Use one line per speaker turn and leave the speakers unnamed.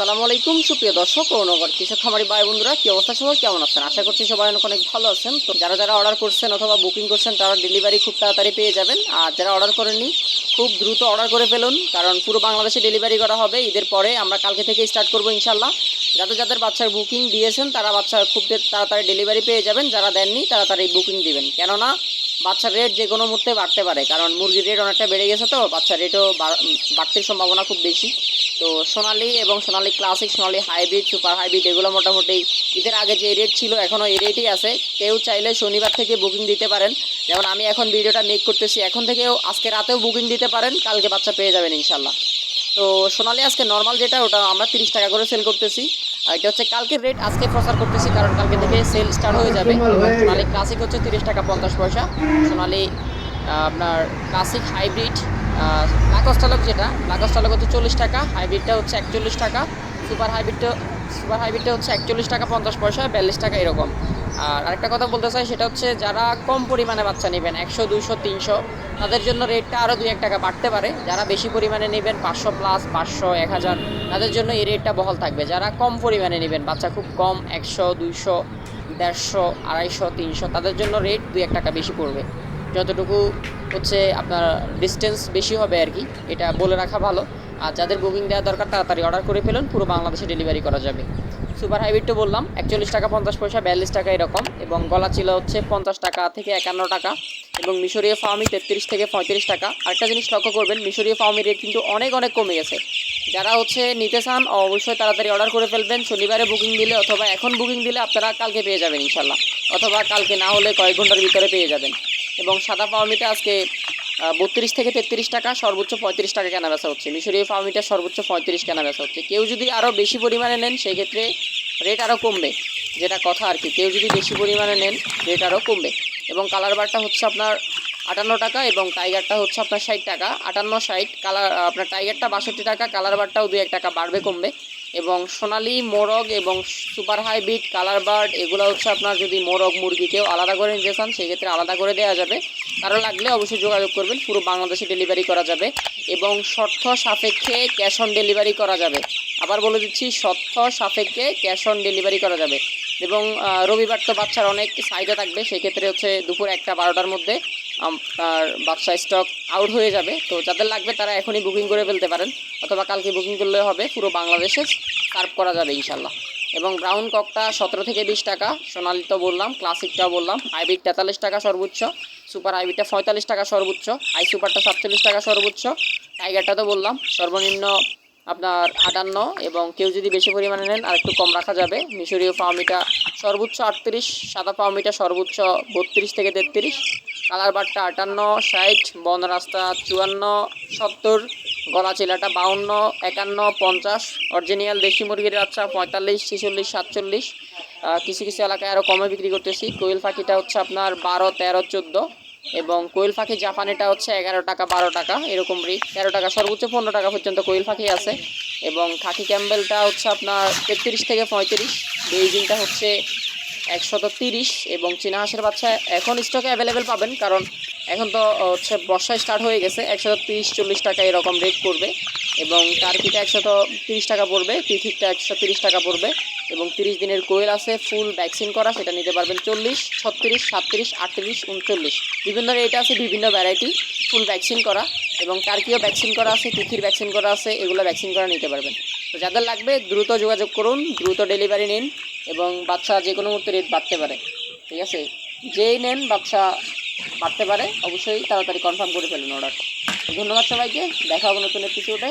আসসালামু আলাইকুম, সুপ্রিয় দর্শক নগর কৃষক খামারি ভাই বন্ধুরা, কি অবস্থা সবাই কেমন আছেন? আশা করছি সবাই অনেক অনেক ভালো আছেন। তো যারা যারা অর্ডার করছেন অথবা বুকিং করছেন, তারা ডেলিভারি খুব তাড়াতাড়ি পেয়ে যাবেন। আর যারা অর্ডার করেননি, খুব দ্রুত অর্ডার করে ফেলুন। কারণ পুরো বাংলাদেশে ডেলিভারি করা হবে। ঈদের পরে আমরা কালকে থেকে স্টার্ট করব ইনশাল্লাহ যাদের যাদের বাচ্চার বুকিং দিয়েছেন, তারা বাচ্চা খুব তাড়াতাড়ি ডেলিভারি পেয়ে যাবেন। যারা দেননি, তারা তাড়াতাড়ি বুকিং দিবেন। কেননা বাচ্চার রেট যে কোনো মুহূর্তে বাড়তে পারে, কারণ মুরগির রেট অনেকটা বেড়ে গেছে তো, বাচ্চার রেটও বাড়তে সম্ভাবনা খুব বেশি। তো সোনালি এবং Sonali classic Sonali hybrid super hybrid এগুলো মোটামুটি ঈদের আগে যে রেট ছিল এখনও এই রেটই আছে। কেউ চাইলে শনিবার থেকে বুকিং দিতে পারেন। যেমন আমি এখন ভিডিওটা মেক করতেছি, এখন থেকেও আজকে রাতেও বুকিং দিতে পারেন, কালকে বাচ্চা পেয়ে যাবেন ইনশাল্লাহ তো সোনালি আজকে নর্মাল যেটা, ওটা আমরা তিরিশ টাকা করে সেল করতেছি। এটা হচ্ছে কালকের রেট আজকে প্রচার করতেছি কারণ কালকে থেকে সেল স্টার্ট হয়ে যাবে। সোনালি ক্লাসিক হচ্ছে তিরিশ টাকা পঞ্চাশ পয়সা। সোনালি আপনার ক্লাসিক হাইব্রিড লাকস্টালক যেটা লাকস্টালক হচ্ছে চল্লিশ টাকা হাইব্রিডটা হচ্ছে একচল্লিশ টাকা সুপার হাইব্রিডটা সুপার হাইব্রিডটা হচ্ছে একচল্লিশ টাকা পঞ্চাশ পয়সা, বিয়াল্লিশ টাকা এরকম। আর আরেকটা কথা বলতে চাই, সেটা হচ্ছে যারা কম পরিমাণে বাচ্চা নেবেন, একশো, দুইশো, তিনশো, তাদের জন্য রেটটা আরও দুই এক টাকা বাড়তে পারে। যারা বেশি পরিমাণে নেবেন, পাঁচশো প্লাস পাঁচশো, এক হাজার, তাদের জন্য এই রেটটা বহাল থাকবে। যারা কম পরিমাণে নেবেন, বাচ্চা খুব কম, একশো, দুইশো, দেড়শো, আড়াইশো, তিনশো, তাদের জন্য রেট দুই এক টাকা বেশি পড়বে। যতটুকু হচ্ছে আপনার ডিস্টেন্স বেশি হবে আর কি, এটা বলে রাখা ভালো। আর যাদের বুকিং দেওয়া দরকার, তাড়াতাড়ি অর্ডার করে ফেলুন, পুরো বাংলাদেশে ডেলিভারি করা যাবে। সুপার হাইব্রিডটা বললাম, একচল্লিশ টাকা পঞ্চাশ পয়সা, বিয়াল্লিশ টাকা এরকম। এবং গলা ছিল হচ্ছে পঞ্চাশ টাকা থেকে একান্ন টাকা। এবং মিশরীয় ফার্মি তেত্রিশ থেকে পঁয়ত্রিশ টাকা। আরেকটা জিনিস লক্ষ্য করবেন, মিশরীয় ফার্মির রেট কিন্তু অনেক অনেক কমে গেছে। যারা হচ্ছে নিতে চান, অবশ্যই তাড়াতাড়ি অর্ডার করে ফেলবেন। শনিবারে বুকিং দিলে অথবা এখন বুকিং দিলে আপনারা কালকে পেয়ে যাবেন ইনশাল্লাহ অথবা কালকে না হলে কয়েক ঘণ্টার ভিতরে পেয়ে যাবেন। এবং সাদা ফার্মিটা আজকে বত্রিশ থেকে তেত্রিশ টাকা, সর্বোচ্চ পঁয়ত্রিশ টাকা কেনা বেচা হচ্ছে। মিশরীয় ফার্মিটা সর্বোচ্চ পঁয়ত্রিশ কেনা বেচা হচ্ছে। কেউ যদি আরও বেশি পরিমাণে নেন, সেক্ষেত্রে রেট আরও কমবে। যেটা কথা আর কি। কেউ যদি বেশি পরিমাণে নেন রেট আরও কমবে। এবং কালার বারটা হচ্ছে আপনার আটান্ন টাকা এবং টাইগারটা হচ্ছে আপনার ষাট টাকা। আটান্ন, ষাট কালার আপনার টাইগারটা বাষট্টি টাকা কালার বারটাও দু এক টাকা বাড়বে, কমবে। এবং সোনালি, মোরগ এবং সুপার হাইব্রিড, কালার বার্ড, এগুলো হচ্ছে আপনার যদি মোরগ মুরগিকেও আলাদা করে নিতে চান, সেক্ষেত্রে আলাদা করে দেওয়া যাবে। কারও লাগলে অবশ্যই যোগাযোগ করবেন, পুরো বাংলাদেশে ডেলিভারি করা যাবে এবং শর্ত সাপেক্ষে ক্যাশ অন ডেলিভারি করা যাবে। আবার বলে দিচ্ছি, শর্ত সাপেক্ষে ক্যাশ অন ডেলিভারি করা যাবে। এবং রবিবার তো বাচ্চার অনেক চাহিদা থাকবে, সেক্ষেত্রে হচ্ছে দুপুর একটা বারোটার মধ্যে আপনার বাচ্চা স্টক আউট হয়ে যাবে। তো যাদের লাগবে তারা এখনই বুকিং করে ফেলতে পারেন। অথবা কালকে বুকিং করলে হবে, পুরো বাংলাদেশে সার্ভ করা যাবে ইনশাল্লাহ এবং ব্রাউন ককটা সতেরো থেকে বিশ টাকা, সোনালি তো বললাম ক্লাসিকটাও বললাম হাইব্রিড তেতাল্লিশ টাকা সর্বোচ্চ সুপার হাইব্রিডটা পঁয়তাল্লিশ টাকা সর্বোচ্চ আই সুপারটা সাতচল্লিশ টাকা সর্বোচ্চ টাইগারটা তো বললাম, সর্বনিম্ন আপনার আটান্ন এবং কেউ যদি বেশি পরিমাণে নেন আর একটু কম রাখা যাবে। মিশরীয় পাওমিটা সর্বোচ্চ আটত্রিশ, সাদা পাওমিটা সর্বোচ্চ বত্রিশ থেকে তেত্রিশ। কালার বারটা আটান্ন, ষাট বন রাস্তা চুয়ান্ন, সত্তর, গলা চিলাটা বাউন্ন, একান্ন, পঞ্চাশ। অরিজিনিয়াল দেশি মুরগির বাচ্চা পঁয়তাল্লিশ, ছেচল্লিশ, সাতচল্লিশ। কিছু কিছু এলাকায় আরও কমে বিক্রি করতেছি। কোয়েল পাখিটা হচ্ছে আপনার বারো, তেরো, চোদ্দ। এবং কোয়েল পাখি জাপানিটা হচ্ছে এগারো টাকা, বারো টাকা, এরকম রেট তেরো টাকা, সর্বোচ্চ পনেরো টাকা পর্যন্ত কোয়েল পাখি আছে। এবং খাকি ক্যাম্বেলটা হচ্ছে আপনার তেত্রিশ থেকে পঁয়ত্রিশ, বেইজিংটা হচ্ছে একশত তিরিশ। এবং চীনা হাঁসের বাচ্চা এখন স্টকে অ্যাভেলেবেল পাবেন, কারণ এখন তো হচ্ছে বর্ষা স্টার্ট হয়ে গেছে, একশত তিরিশ, চল্লিশ টাকা এরকম রেট পড়বে। এবং টার্কিটা একশত তিরিশ টাকা পড়বে তিথিকটা একশো তিরিশ টাকা পড়বে। এবং তিরিশ দিনের কোয়েল আছে ফুল ভ্যাকসিন করা, সেটা নিতে পারবেন চল্লিশ, ছত্রিশ, সাতত্রিশ, আটত্রিশ, উনচল্লিশ। বিভিন্ন রেট আছে, বিভিন্ন ভ্যারাইটি ফুল ভ্যাকসিন করা এবং টার্কিও ভ্যাকসিন করা আছে, তিথির ভ্যাকসিন করা আছে, এগুলো ভ্যাকসিন করা নিতে পারবেন। তো যাদের লাগবে, দ্রুত যোগাযোগ করুন, দ্রুত ডেলিভারি নিন এবং বাচ্চা যে কোনো মুহূর্তে রেট বাড়তে পারে। ঠিক আছে? যেই নেন, বাচ্চা বাড়তে পারে, অবশ্যই তাড়াতাড়ি কনফার্ম করে ফেলুন অর্ডার ধন্যবাদ সবাইকে, দেখা হবে নতুন এপিসোডে